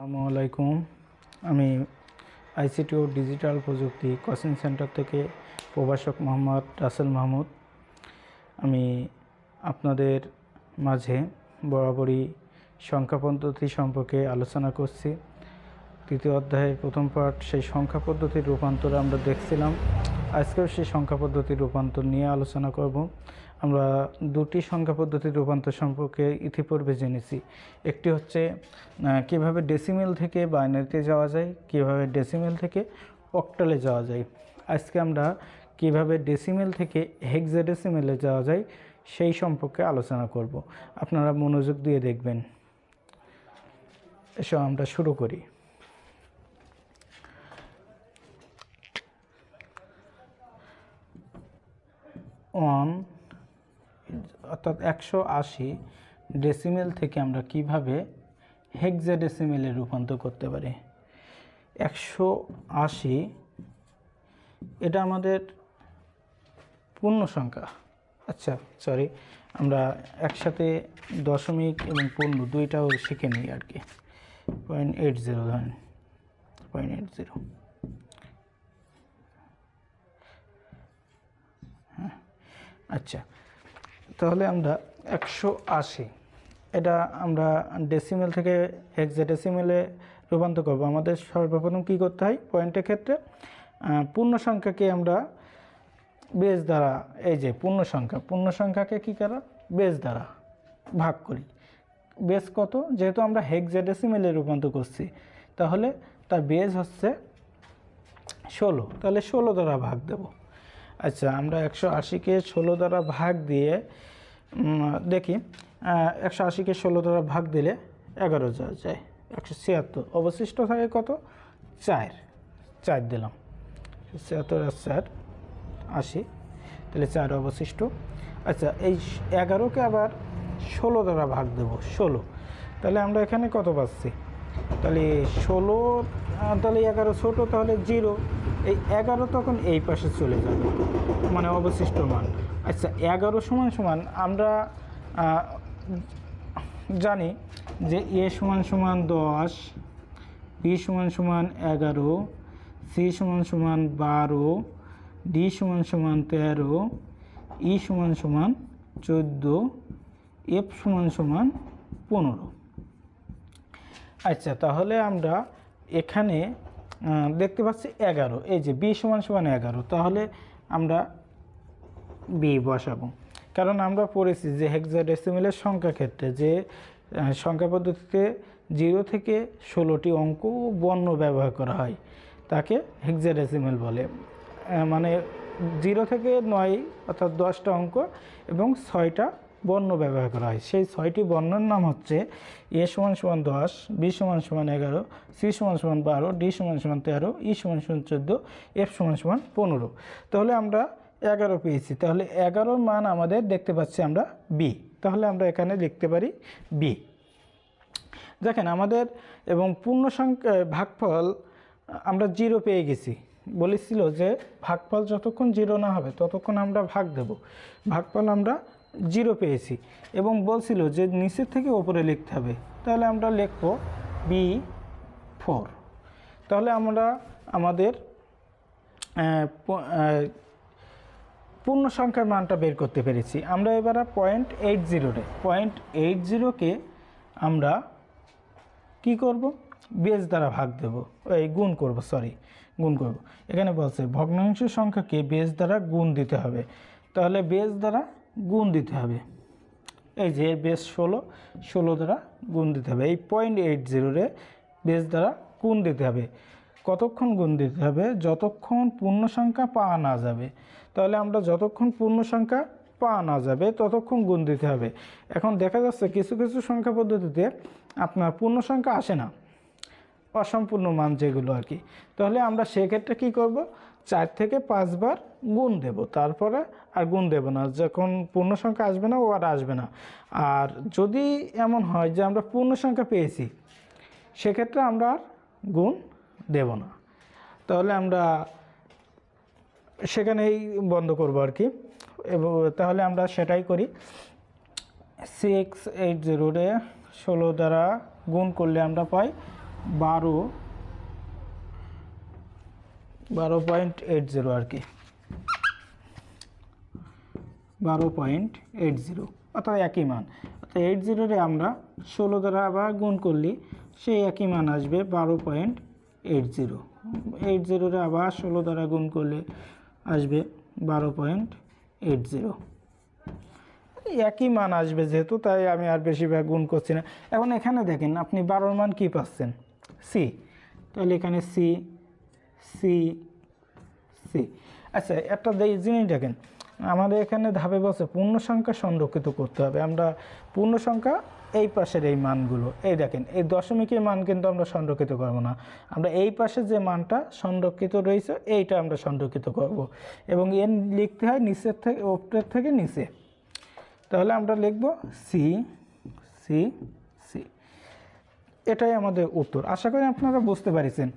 আসসালামু আমি আইসিটি ও ডিজিটাল প্রযুক্তি কোচিং সেন্টার থেকে প্রভাষক মোহাম্মদ রাসেল মাহমুদ। আমি আপনাদের মাঝে বরাবরই সংখ্যা পদ্ধতি সম্পর্কে আলোচনা করছি। তৃতীয় অধ্যায়ের প্রথম পার্ট সেই সংখ্যা পদ্ধতির রূপান্তর আমরা দেখছিলাম। আজকেও সেই সংখ্যা পদ্ধতির রূপান্তর নিয়ে আলোচনা করব। আমরা দুটি সংখ্যা পদ্ধতির রূপান্তর সম্পর্কে ইতিপূর্বে জেনেছি। একটি হচ্ছে কীভাবে ডেসিমেল থেকে বাইনারিতে যাওয়া যায়, কীভাবে ডেসিমেল থেকে অক্টালে যাওয়া যায়। আজকে আমরা কীভাবে ডেসিমেল থেকে হেক্সাডেসিমেলে যাওয়া যায়, সেই সম্পর্কে আলোচনা করব। আপনারা মনোযোগ দিয়ে দেখবেন। এসব আমরা শুরু করি। ওয়ান অর্থাৎ একশো আশি ডেসিমেল থেকে আমরা কীভাবে হেক্সাডেসিমেলে রূপান্তর করতে পারি? একশো আশি, এটা আমাদের পূর্ণ সংখ্যা আচ্ছা সরি আমরা একসাথে দশমিক এবং পূর্ণ দুইটাও শিখে নিই আর কি। পয়েন্ট এইট জিরো ধরেন পয়েন্ট এইট জিরো আচ্ছা তাহলে আমরা একশো আশি। এটা আমরা ডেসিমেল থেকে হেক্সাডেসিমেলে রূপান্তর করব। আমাদের সর্বপ্রথম কী করতে হয়? পয়েন্টের ক্ষেত্রে পূর্ণ সংখ্যাকে আমরা বেস দ্বারা, এই যে পূর্ণ সংখ্যা, পূর্ণ সংখ্যাকে কী করা? বেস দ্বারা ভাগ করি। বেস কত? যেহেতু আমরা হেক্সাডেসিমেলে রূপান্তর করছি, তাহলে তার বেস হচ্ছে ষোলো। তাহলে ষোলো দ্বারা ভাগ দেব। আচ্ছা আমরা একশো আশিকে ষোলো দ্বারা ভাগ দিয়ে দেখি একশো আশিকে ষোলো দ্বারা ভাগ দিলে এগারো যাওয়া যায়, একশো ছিয়াত্তর। অবশিষ্ট থাকে কত? চার। চার দিলাম। ছিয়াত্তর আর চার, আশি। তাহলে চার অবশিষ্ট। আচ্ছা এই এগারোকে আবার ষোলো দ্বারা ভাগ দেব, ষোলো। তাহলে আমরা এখানে কত পাচ্ছি? তাহলে ষোলো তাহলে এগারো ছোটো, তাহলে জিরো। এই এগারো তখন এই পাশে চলে যাবে মানে অবশিষ্ট মান। আচ্ছা এগারো সমান সমান আমরা জানি যে এ সমান সমান দশ, বি সমান সমান এগারো, সি সমান সমান বারো, ডি সমান সমান তেরো, ই সমান সমান চোদ্দ, এফ সমান সমান পনেরো। আচ্ছা তাহলে আমরা এখানে দেখতে পাচ্ছি এগারো। এই যে বি সমান সমান এগারো, তাহলে আমরা বি বসাবো। কারণ আমরা পড়েছি যে হেক্সাডেসিমেলের সংখ্যা ক্ষেত্রে যে সংখ্যা পদ্ধতিতে জিরো থেকে ষোলোটি অঙ্ক বর্ণ ব্যবহার করা হয়, তাকে হেক্সাডেসিমেল বলে। মানে জিরো থেকে নয় অর্থাৎ দশটা অঙ্ক এবং ছয়টা বর্ণ ব্যবহার করা হয়। সেই ছয়টি বর্ণের নাম হচ্ছে এ সমান সমান দশ, বি সমান সমান এগারো, সি সমান সমান বারো, ডি সমান সমান তেরো, ই সমান সমান চোদ্দ, এফ সমান সমান পনেরো। তাহলে আমরা এগারো পেয়েছি। তাহলে এগারোর মান আমাদের দেখতে পাচ্ছি আমরা বি তাহলে আমরা এখানে লিখতে পারি বি দেখেন আমাদের এবং পূর্ণ সংখ্যা ভাগফল, আমরা জিরো পেয়ে গেছি। বলেছিল যে ভাগফল যতক্ষণ জিরো না হবে, ততক্ষণ আমরা ভাগ দেব। ভাগফল আমরা জিরো পেয়েছি এবং বলছিল যে নিচের থেকে ওপরে লিখতে হবে। তাহলে আমরা লিখব বি ফোর। তাহলে আমরা আমাদের পূর্ণ সংখ্যার মানটা বের করতে পেরেছি। আমরা এবার পয়েন্ট এইট জিরোরে পয়েন্ট এইট জিরোকে আমরা কি করব? বেস দ্বারা ভাগ দেব। এই গুণ করব সরি গুণ করব। এখানে বলছে ভগ্নাংশ সংখ্যাকে বেস দ্বারা গুণ দিতে হবে। তাহলে বেস দ্বারা গুণ দিতে হবে। এই যে বেস ষোলো ষোলো দ্বারা গুণ দিতে হবে। এই পয়েন্ট এইট জিরোরে বেস দ্বারা গুণ দিতে হবে। কতক্ষণ গুণ দিতে হবে? যতক্ষণ পূর্ণ সংখ্যা পাওয়া না যাবে। তাহলে আমরা যতক্ষণ পূর্ণ সংখ্যা পাওয়া না যাবে, ততক্ষণ গুণ দিতে হবে। এখন দেখা যাচ্ছে কিছু কিছু সংখ্যা পদ্ধতিতে আপনার পূর্ণ সংখ্যা আসে না। অসম্পূর্ণ মান যেগুলো আর কি। তাহলে আমরা সেক্ষেত্রে কি করব? চার থেকে পাঁচবার গুণ দেব। তারপরে আর গুণ দেব না। যখন পূর্ণ সংখ্যা আসবে না, ও আর আসবে না। আর যদি এমন হয় যে আমরা পূর্ণ সংখ্যা পেয়েছি, সেক্ষেত্রে আমরা আর গুণ দেব না। তাহলে আমরা সেখানেই বন্ধ করব আর কি। এবং তাহলে আমরা সেটাই করি। সিক্স এইট জিরোরে ষোলো দ্বারা গুণ করলে আমরা পাই বারো বারো পয়েন্ট এইট জিরো আর কি। বারো পয়েন্ট এইট জিরো অর্থাৎ একই মান। অর্থাৎ এইট জিরোরে আমরা ষোলো দ্বারা আবার গুণ করলে সেই একই মান আসবে বারো পয়েন্ট এইট জিরো এইট জিরোরে আবার ষোলো দ্বারা গুণ করলে আসবে বারো পয়েন্ট এইট জিরো একই মান আসবে যেহেতু, তাই আমি আর বেশিরভাগ গুণ করছি না। এখন এখানে দেখেন, আপনি বারোর মান কী পাচ্ছেন? সি তাহলে এখানে সি সি সি আচ্ছা একটা জিনিস দেখেন, আমাদের এখানে ধাপে বসে পূর্ণ সংখ্যা সংরক্ষিত করতে হবে। আমরা পূর্ণ সংখ্যা এই পাশের এই মানগুলো, এই দেখেন, এই দশমিকের মান কিন্তু আমরা সংরক্ষিত করব না। আমরা এই পাশে যে মানটা সংরক্ষিত রয়েছে, এইটা আমরা সংরক্ষিত করব। এবং এন লিখতে হয় নিচের থেকে ওপরের থেকে নিচে। তাহলে আমরা লিখব সি সি এটাই আমাদের উত্তর। আশা করি আপনারা বুঝতে পারিছেন,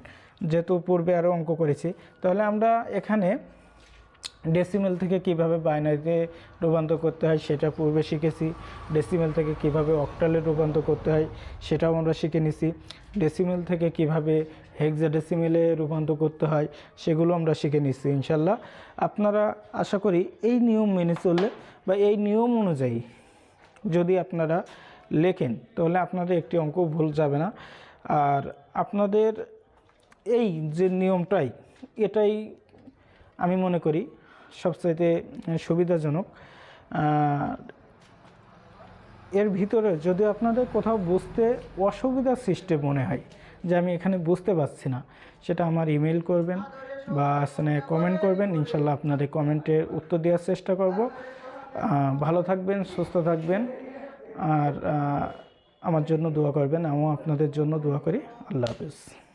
যেহেতু পূর্বে আরও অঙ্ক করেছি। তাহলে আমরা এখানে ডেসিমেল থেকে কীভাবে বাইনারিতে রূপান্তর করতে হয় সেটা পূর্বে শিখেছি। ডেসিমেল থেকে কীভাবে অক্টালে রূপান্তর করতে হয় সেটাও আমরা শিখে নিছি। ডেসিমেল থেকে কীভাবে হেক্সাডেসিমেলে রূপান্তর করতে হয় সেগুলো আমরা শিখে নিচ্ছি ইনশাল্লাহ। আপনারা আশা করি এই নিয়ম মেনে চললে বা এই নিয়ম অনুযায়ী যদি আপনারা লেখেন, তাহলে আপনাদের একটি অঙ্ক ভুল যাবে না। আর আপনাদের এই যে নিয়মটাই, এটাই আমি মনে করি সবচাইতে সুবিধাজনক। এর ভিতরে যদি আপনাদের কোথাও বুঝতে অসুবিধার সৃষ্টি মনে হয়, যে আমি এখানে বুঝতে পারছি না, সেটা আমার ইমেল করবেন বা আসলে কমেন্ট করবেন, ইনশাল্লাহ আপনাদের কমেন্টের উত্তর দেওয়ার চেষ্টা করব। ভালো থাকবেন, সুস্থ থাকবেন। আর আমার জন্য দোয়া করবেন। আমিও আপনাদের জন্য দোয়া করি। আল্লাহ হাফিজ।